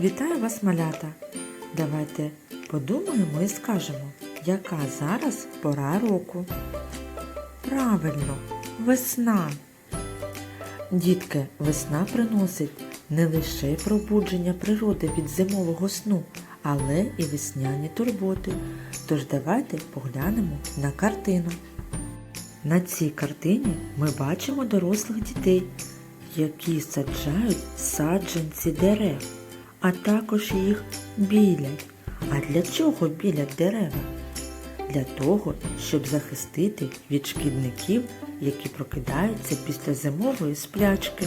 Вітаю вас, малята! Давайте подумаємо і скажемо, яка зараз пора року. Правильно, весна. Дітки, весна приносить не лише пробудження природи від зимового сну, але і весняні турботи. Тож давайте поглянемо на картину. На цій картині ми бачимо дорослих дітей, які саджають саджанці дерев, а також їх білять. А для чого білять дерева? Для того, щоб захистити від шкідників, які прокидаються після зимової сплячки.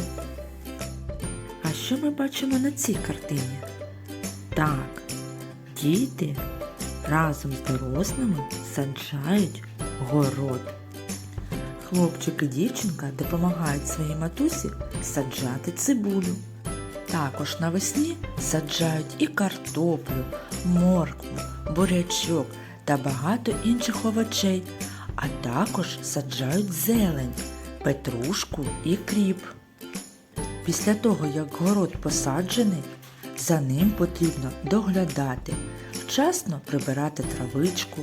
А що ми бачимо на цій картині? Так, діти разом з дорослими саджають город. Хлопчик і дівчинка допомагають своїй матусі саджати цибулю. Також навесні саджають і картоплю, моркву, бурячок та багато інших овочей, а також саджають зелень, петрушку і кріп. Після того, як город посаджений, за ним потрібно доглядати, вчасно прибирати травичку,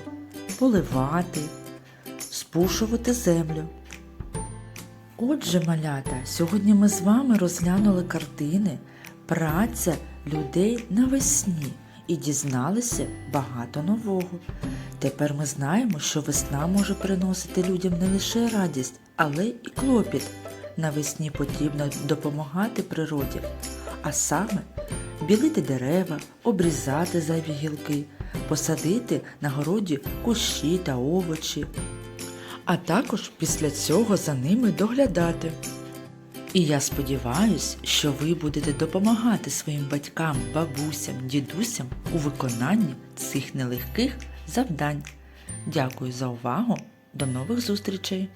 поливати, спушувати землю. Отже, малята, сьогодні ми з вами розглянули картини Праця людей навесні і дізналися багато нового. Тепер ми знаємо, що весна може приносити людям не лише радість, але і клопіт. Навесні потрібно допомагати природі, а саме білити дерева, обрізати зайві гілки, посадити на городі кущі та овочі, а також після цього за ними доглядати. І я сподіваюсь, що ви будете допомагати своїм батькам, бабусям, дідусям у виконанні цих нелегких завдань. Дякую за увагу. До нових зустрічей!